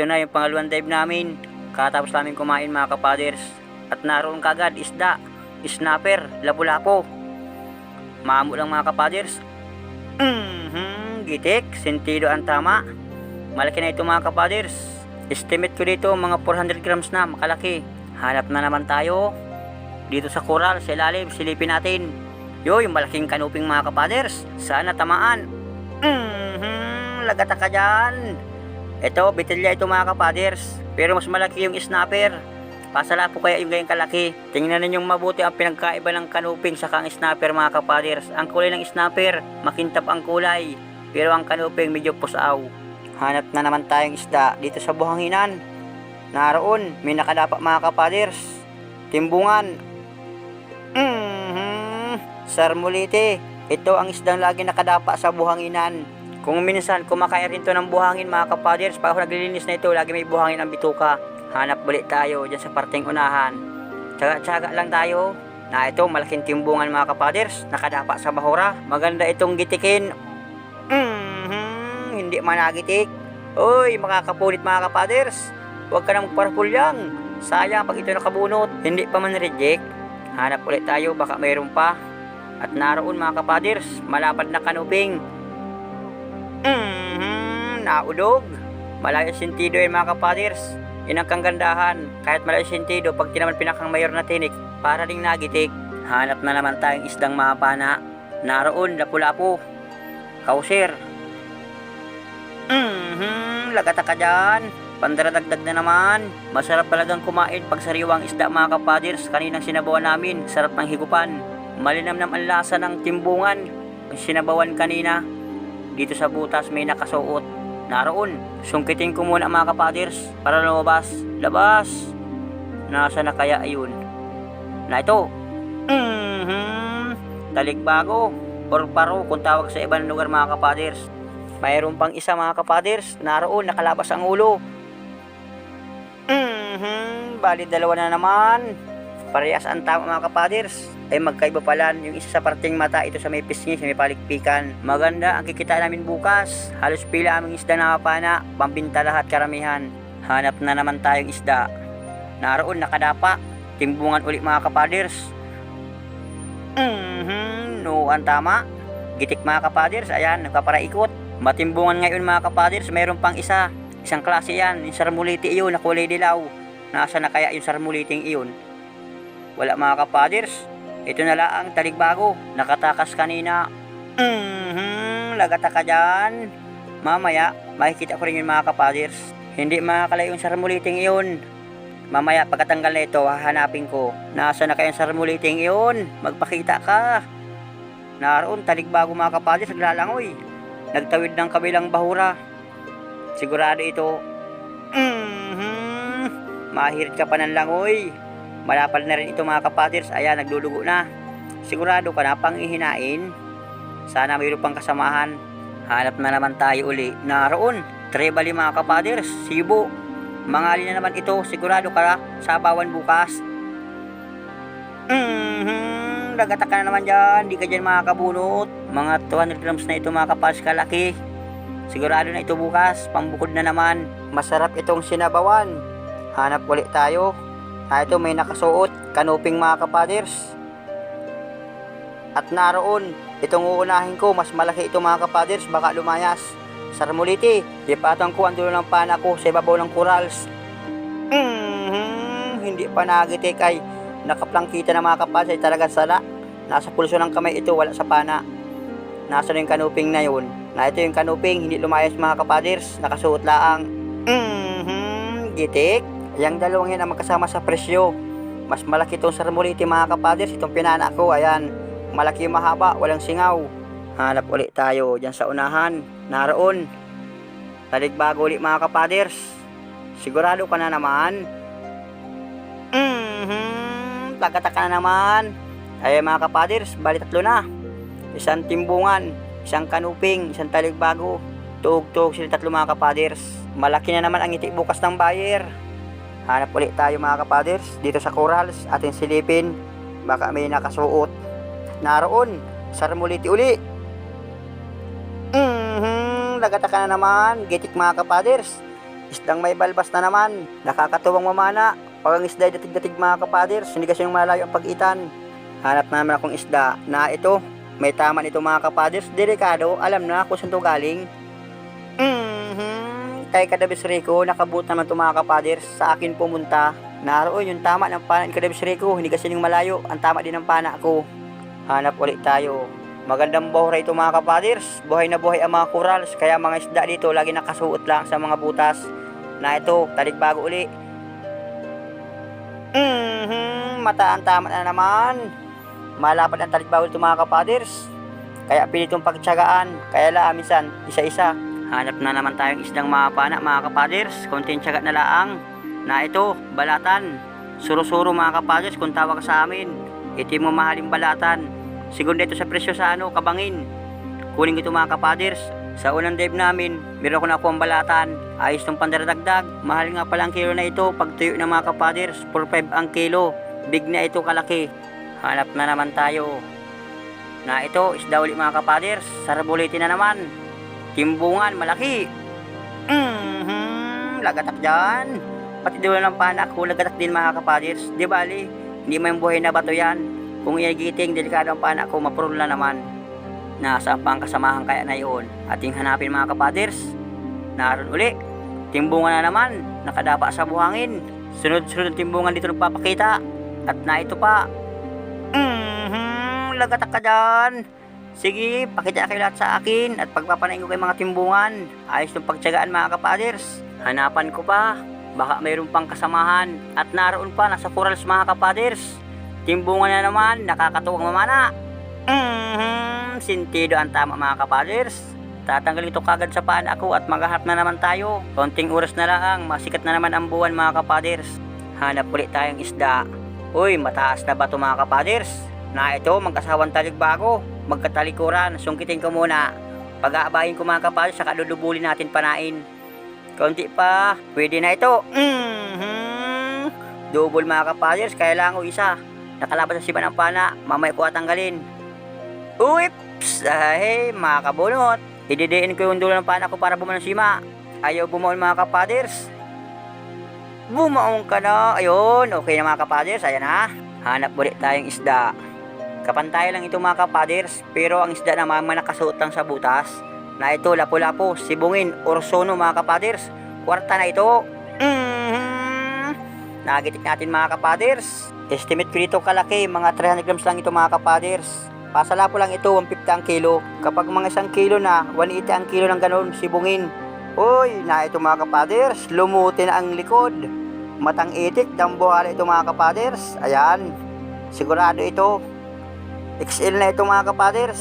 ito na yung pangalawang dive namin. Katapos namin kumain mga kapaders. At naroon kagad isda, snapper, lapu-lapo. Maamo lang mga kapaders. Mhm, gitik, sentido ang tama. Malaki na ito mga kapaders. Estimate ko dito mga 400 grams na, makalaki. Hanap na naman tayo. Dito sa coral, sa ilalim, silipin natin. Yo, yung malaking kanuping mga kapaders. Sana tamaan. Mhm, lagata ka dyan. Ito, bitilya ito mga kapaders. Pero mas malaki yung snapper. Pasala po kaya yung ganyang kalaki. Tingnan ninyong mabuti ang pinagkaiba ng kanuping sa kang snapper mga kapaders. Ang kulay ng snapper, makintap ang kulay. Pero ang kanuping medyo pusaw. Hanap na naman tayong isda dito sa buhanginan. Naroon, may nakadapa mga kapaders. Timbungan. Mhm. Sarmulite. Ito ang isdang lagi nakadapa sa buhanginan. Kung minsan kumakain rin to ng buhangin mga kapaders, pag ako naglilinis na ito, lagi may buhangin ang bituka. Hanap ulit tayo dyan sa parteng unahan. Tsaga-tsaga lang tayo. Na ito, malaking timbungan mga kapaders, nakadapa sa bahura. Maganda itong gitikin. Mhm, hindi managitik. Uy, makakapunit mga kapaders. Huwag ka nang parpulyang. Sayang pag ito nakabunot. Hindi pa man reject. Hanap ulit tayo, baka mayroon pa. At naroon mga kapaders, malapad na kanuping. Mhm, naulog. Malayo sentido yan mga kapaders. Yan ang kanggandahan. Kahit malayo sentido, pag tinaman pinakang mayor na tinik, para ding nagitik. Hanap na naman tayong isdang mapana. Naroon, lapu-lapu. Kauser. Mhm, lagata ka dyan. Pandaradagdag na naman. Masarap talagang kumain pag sariwang isda mga kapaders. Kaninang sinabawan namin, sarap ng higupan. Malinamnam ang lasa ng timbungan. Sinabawan kanina. Dito sa butas may nakasuot. Naroon, sungkitin ko muna mga kapaders para lumabas. Labas! Nasa na kaya ayun? Na ito. Mhm. Taligbago. Or paro kung tawag sa ibang lugar mga kapaders. Mayroon pang isa mga kapaders. Naroon, nakalabas ang ulo. Mhm. Bali dalawa na naman. Parehas ang tama mga kapaders. Ay magkaiba pala yung isa sa parting mata ito sa may pisngi, sa may palikpikan. Maganda ang kikita namin bukas. Halos pila aming isda na mapana, pambinta lahat karamihan. Hanap na naman tayong isda. Naroon nakadapa. Timbungan ulit mga kapaders. Mhm, no ang tama. Gitik mga kapaders, ayan, nagpaparaikot. Matimbungan ngayon mga kapaders, mayroon pang isa. Isang klase yan, yung sarmuliti iyon na kulay dilaw. Nasa na kaya yung sarmuliting iyon? Wala mga kapaders. Ito na lang ang taligbago. Nakatakas kanina. Mhm, lagata ka dyan. Mamaya, makikita ko rin yung mga kapaders. Hindi makakalay yung sarmuliting iyon. Mamaya, pagkatanggal na ito, hahanapin ko. Nasa na kayong sarmuliting iyon? Magpakita ka. Naroon, taligbago mga kapaders, naglalangoy. Nagtawid ng kabilang bahura. Sigurado ito. Mhm. Mahirit ka pa ng langoy. Malapad na rin ito mga kapaders. Ayan, naglulugo na. Sigurado ka na pang ihinain. Sana mayroon pang kasamahan. Hanap na naman tayo uli. Naroon, Trebali mga kapaders, Sibo. Mangali na naman ito. Sigurado ka na sa bawan bukas. Mhm. Lagata ka na naman dyan. Di ka dyan makakabunot. Mga 200 grams na ito mga kapaders kalaki. Sigurado na ito bukas. Pambukod na naman. Masarap itong sinabawan. Hanap ulit tayo. Ah, ito may nakasuot, kanuping mga kapaders. At naroon, itong uunahin ko, mas malaki ito mga kapaders, baka lumayas. Sarmuliti, ipatang ko ang dulo ng pana ko sa ibabaw ng corals. Mhm, hindi pa nagitik ay nakaplangkita na mga kapaders, ay talagang sala. Nasa pulso ng kamay ito, wala sa pana. Nasa na yung kanuping na yun. Na ito yung kanuping, hindi lumayas mga kapaders, nakasuot laang. Mhm, gitik. Yang dalawang yan ang magkasama sa presyo. Mas malaki itong sarmuliti mga kapaders. Itong pinana ko, ayan. Malaki yung mahaba, walang singaw. Hanap ulit tayo dyan sa unahan. Naroon. Taligbago ulit mga kapaders. Sigurado ka na naman. Mhm. Tagata ka na naman. Ay mga kapaders, bali tatlo na. Isang timbungan, isang kanuping, isang taligbago. Tuog-tuog sila tatlo mga kapaders. Malaki na naman ang ngiti bukas ng buyer. Hanap ulit tayo mga kapaders dito sa corals ating silipin baka may nakasuot naroon sarmuliti uli mhm lagata ka na naman gitik mga kapaders isdang may balbas na naman. Nakakatuwang mamana. Pag ang isda datig-datig mga kapaders, hindi kasi yung malayo ang pag-itan. Hanap na naman akong isda na ito. May tama nito mga kapaders. Delikado, alam na kung saan to galing. Mhm. Kay Kadabis Rico, nakabut naman ito mga kapaders. Sa akin pumunta. Naroon yung tama ng pana ni Kadabis Rico. Hindi kasi yung malayo. Ang tama din ng pana ko. Hanap ulit tayo. Magandang buhay ito mga kapaders. Buhay na buhay ang mga corals. Kaya mga isda dito lagi nakasuot lang sa mga butas. Na ito, talikbago uli. Mhm, mataan tama na naman. Malapad ang talikbago ito mga kapaders. Kaya pilitong pagtsagaan. Kaya la minsan, isa-isa. Hanap na naman tayong isdang mga pana mga kapaders. Konting tsaga na laang. Na ito, balatan. Suro-suro mga kapaders kung tawag sa amin. Ito yung mamahaling balatan. Segunda ito sa presyo sa ano, kabangin. Kunin ko ito mga kapaders. Sa unang dive namin, meron ko na akong balatan. Ayos tong pandaradagdag. Mahal nga pala ang kilo na ito. Pag tuyo ng mga kapaders, 4-5 ang kilo. Big na ito kalaki. Hanap na naman tayo. Na ito, isda ulit mga kapaders. Sarabuliti na naman. Timbungan, malaki. Mhm, lagatak dyan. Pati dulo ng panak, hulagatak din mga kapaders. Di bali, hindi yung buhay na bato yan. Kung iagiting, delikado ang panak ko, mapurol na naman. Nasaan pa ang kasamahan kaya na yun? Ating hanapin mga kapaders. Naroon uli. Timbungan na naman. Nakadapa sa buhangin. Sunod-sunod timbungan dito nagpapakita. At na ito pa. Mhm, lagatak ka dyan. Sige, pakita kayo lahat sa akin at pagpapanayin ko kay mga timbungan. Ayos ng pagtsagaan mga kapaders. Hanapan ko pa. Baka mayroon pang kasamahan. At naroon pa, nasa corals mga kapaders. Timbungan na naman, nakakatuwang mamana. Mhm, sintido ang tama mga kapaders. Tatanggalin ito kagad sa paan ako at maghahanap na naman tayo. Konting oras na lang, masikat na naman ang buwan mga kapaders. Hanap ulit tayong isda. Uy, mataas na ba ito mga kapaders? Na ito, magkasawang taligbago, magkatalikuran, sungkitin ko muna. Pag-aabahin ko mga kapaders, saka lulubulin natin panain. Konti pa, pwede na ito. Mhm. Double mga kapaders, kaya lang o isa. Nakalaban sa siba ng pana, mamaya ko atanggalin. Uips! Ay, mga kabunot. Ididiin ko yung dulo ng pana ko para bumaon sima. Ayaw bumaon mga kapaders. Bumaon ka na. Ayun, okay na mga kapaders. Ayan na. Hanap ulit tayong isda. Kapantay lang ito mga kapaders. Pero ang isda naman may nakasuot lang sa butas. Na ito, lapu-lapu, sibungin, orsono mga kapaders. Kwarta na ito. Mhm. Nagitik natin mga kapaders. Estimate ko dito kalaki, mga 300 grams lang ito mga kapaders. Pasalapo lang ito, 150 ang kilo. Kapag mga isang kilo na, 180 ang kilo ng ganun, sibungin. Uy, na ito mga kapaders, lumuti na ang likod. Matang itik, dambuhala ito mga kapaders. Ayan, sigurado ito. XL na ito mga kapaders.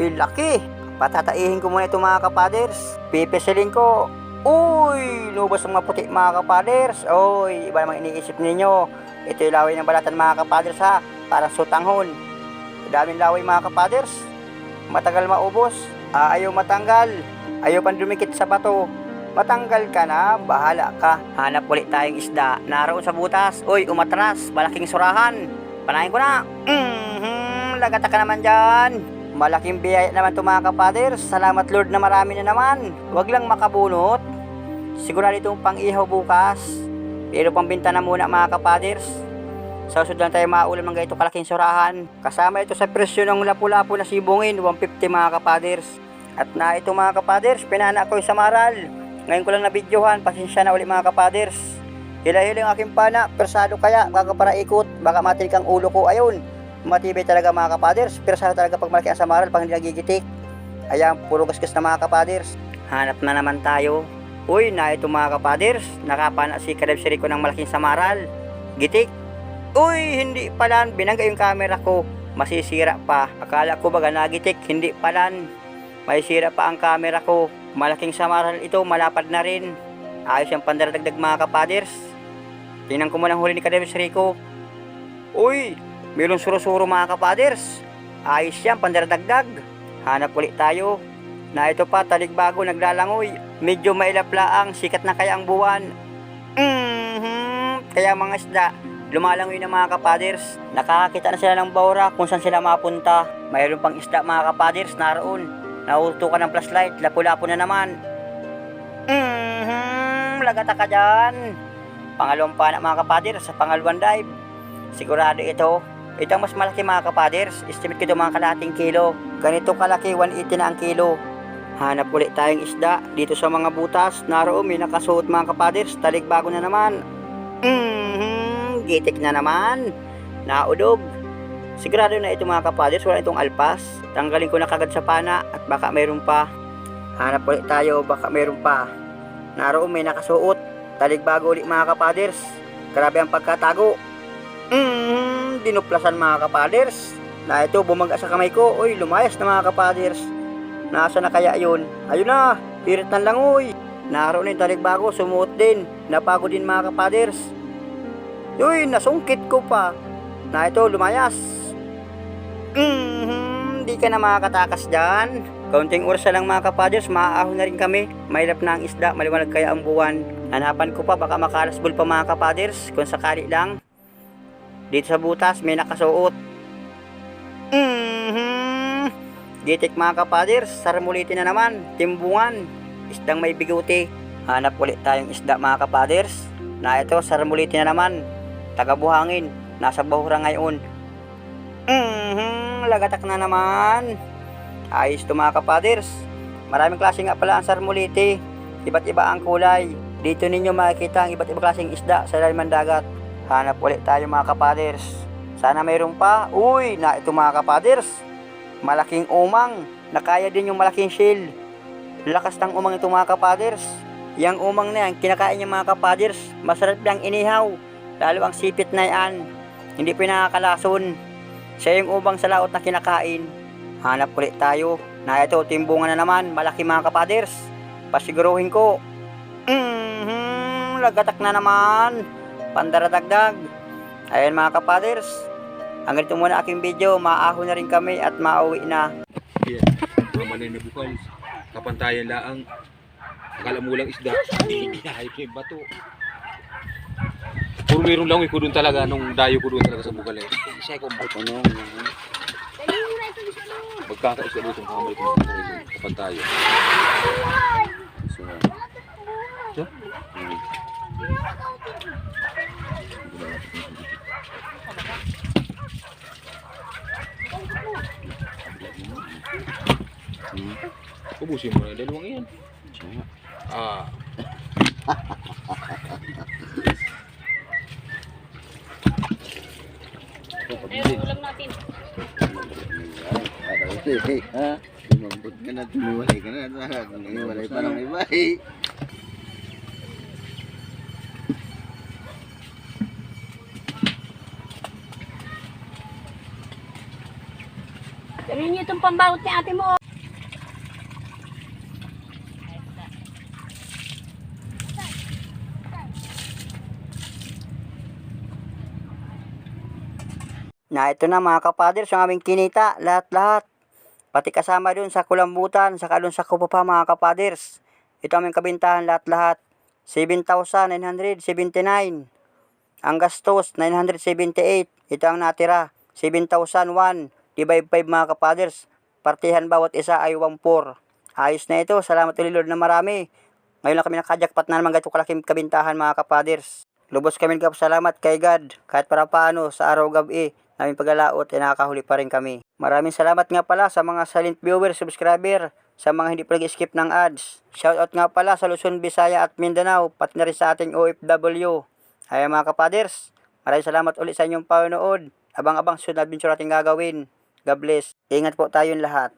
Uy, laki. Patataihin ko muna ito mga kapaders. Pipisilin ko. Uy, lubos ang mga puti mga kapaders. Uy, iba namang iniisip ninyo. Ito yung laway ng balatan mga kapaders ha. Para sutanghon. Daming laway mga kapaders. Matagal maubos. Ah, ayaw matanggal. Ayaw pang dumikit sa bato. Matanggal ka na, bahala ka. Hanap ulit tayong isda. Naroon sa butas. Uy, umatras. Malaking surahan. Panahin ko na. Mhm, lagata ka naman dyan. Malaking biyaya naman ito mga kapaders. Salamat Lord na marami na naman. Huwag lang makabunot. Sigurado itong pang-ihaw bukas. Pero pambinta na muna mga kapaders. Sa susunod lang tayo maulam ng ganito kalaking surahan. Kasama ito sa presyo ng lapu-lapu na sibungin, 150 mga kapaders. At na ito mga kapaders, pinana ko yung samaral. Ngayon ko lang na videohan, pasensya na ulit mga kapaders. Hila-hila ang aking pana, persado kaya, kakapara ikot, baka matirik ang ulo ko. Ayun, matibay talaga mga kapaders. Persado talaga pag malaki ang samaral, pag hindi nagigitik. Ayan, puro gasgas na mga kapaders. Hanap na naman tayo. Uy, na ito mga kapaders, nakapana si Kadab Siriko ng malaking samaral. Gitik, Uy, hindi palan. Binangga yung camera ko. Masisira pa. Akala ko baga nagitik. Hindi palan. May sira pa ang camera ko. Malaking samaral ito. Malapad na rin. Ayos yung pandaradagdag mga kapaders. Tingnan ko muna ang huli ni Kadebs Rico. Uy, mayroong suro-suro mga kapaders. Ayos yan, pandaradagdag. Hanap ulit tayo. Na ito pa, taligbago, naglalangoy. Medyo mailaplaang, sikat na kaya ang buwan. Mhm, kaya mga isda, lumalangoy na mga kapaders. Nakakakita na sila ng bawra kung saan sila mapunta. Mayroon pang isda mga kapaders naroon. Nautukan ng flashlight, lapu-lapo na naman. Mhm, lagata ka dyan. Pangalawang pana mga kapaders sa pangalawang dive. Sigurado ito. Ito ang mas malaki mga kapaders. Estimate ko ito mga kalating kilo. Ganito kalaki, 180 na ang kilo. Hanap ulit tayong isda dito sa mga butas. Naroon may nakasuot mga kapaders. Talig bago na naman. Mhm, gitik na naman. Naudog. Sigurado na ito mga kapaders. Wala itong alpas. Tanggalin ko na kagad sa pana at baka mayroon pa. Hanap ulit tayo. Baka mayroon pa. Naroon may nakasuot. Talig bago ulit mga kapaders. Grabe ang pagkatago. Dinuplasan mga kapaders. Na ito bumaga sa kamay ko. Uy, lumayas na mga kapaders. Nasa na kaya yun? Ayun na, pirit ng langoy. Naroon yung talig bago, sumuot din. Napago din mga kapaders. Uy, nasungkit ko pa. Na ito, lumayas. Mhm, di ka na makakatakas dyan. Kaunting oras na lang mga kapaders, maaahon na rin kami. Mailap na ang isda, maliwanag kaya ang buwan. Hanapan ko pa, baka makalasbol pa mga kapaders, kung sakali lang. Dito sa butas, may nakasuot. Mhm. Gitik mga kapaders, sarmulitin na naman, timbungan, isdang may biguti. Hanap ulit tayong isda mga kapaders. Na ito, sarmulitin na naman, tagabuhangin, nasa bahura ngayon. Mhm, lagatak na naman. Ayos to mga kapaders. Maraming klase nga pala ang sarmuliti. Iba't iba ang kulay. Dito ninyo makikita ang iba't ibang klaseng isda sa ilalim ng dagat. Hanap ulit tayo mga kapaders. Sana mayroon pa. Uy, na ito mga kapaders. Malaking umang. Nakaya din yung malaking shell. Lakas ng umang ito mga kapaders. Yang umang na yan, kinakain yung mga kapaders. Masarap lang inihaw. Lalo ang sipit na yan. Hindi pa nakakalason. Siya yung umang sa laot na kinakain. Hanap ulit tayo. Na ito, timbungan na naman. Malaki mga kapaders. Pasiguruhin ko. Mhm, lagatak na naman. Pandaradagdag. Ayan mga kapaders. Hanggang dito muna aking video. Maahon na rin kami at mauwi na. Yeah. Mga maninibukal. Kapantayan laang. Akala mo lang isda. Ay, may bato. Puro meron lang ko doon talaga nung dayo ko doon talaga sa bukal eh. Isa ko bato no. Magkakaisda dito mga kamay ko kapantayan. So, so, hmm. Ubusin mo na yung dalawang iyan. Ah. Ayun, ulam natin. Ha? Lumambot ka na, tumiwalay ka na. Tumiwalay pa ng iba eh. Itong pambawot ni ate mo. oh. Na ito na mga kapaders, yung aming kinita, lahat-lahat. Pati kasama dun sa kulambutan, saka dun sa kupo pa mga kapaders. Ito aming kabintahan lahat-lahat. 7,979. Ang gastos, 978. Ito ang natira, 7,001. Divide 5 mga kapaders. Partihan bawat isa ay 1,4. Ayos na ito. Salamat ulit Lord na marami. Ngayon lang kami nakajakpat na naman ganito kalaking kabintahan mga kapaders. Lubos kami ng salamat kay God kahit para paano sa araw gabi namin paglalaot ay nakakahuli pa rin kami. Maraming salamat nga pala sa mga silent viewer, subscriber, sa mga hindi pa nag-skip ng ads. Shoutout nga pala sa Luzon, Visaya at Mindanao, pati na rin sa ating OFW. Ay mga kapaders, maraming salamat ulit sa inyong panonood. Abang-abang sunod adventure natin gagawin. God bless. Ingat po tayong lahat.